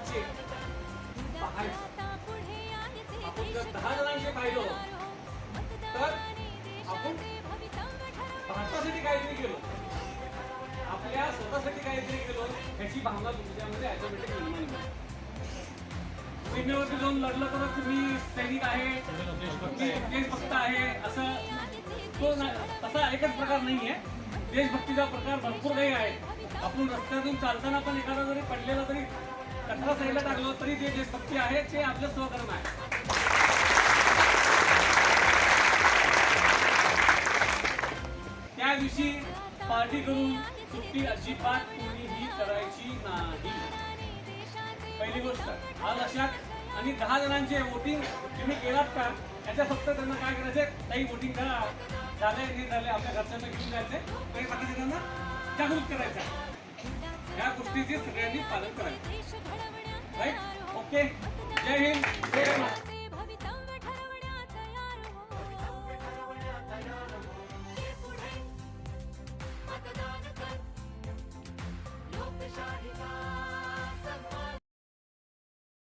जणांचे आपण जर दहा जणांचे पाहिलो तर आपण भारतासाठी काहीतरी केलो. आपल्या स्वतःसाठी काहीतरी केलो. ह्याची भावना तुमच्यामध्ये ऑटोमॅटिक निर्माण होईल. सीमेवरती जाऊन लढलं तर तुम्ही सैनिक आहे देशभक्त आहे असं तो ना- तसा एकच प्रकार नाही आहे. देशभक्तीचा प्रकार भरपूर काही आहे. आपण रस्त्यातून चालताना पण एखादा जरी पडलेला तरी कचरा साईडला टाकलो तरी ते जे सत्य आहे ते आपलं स्वकर्म आहे. त्या दिवशी पार्टी करून सुट्टी अजिबात कोणीही करायची नाही. पहिली गोष्ट आज अशात आणि दहा जणांचे वोटिंग तुम्ही केलात का? याच्या फक्त त्यांना काय करायचं काही वोटिंग करा. झालंय हे झालंय आपल्या घरच्यांना घेऊन जायचे त्यांना जागृत करायचं या गोष्टीचे सगळ्यांनी पालन करायचं. राईट ओके जय हिंद. जय महाराष्ट्र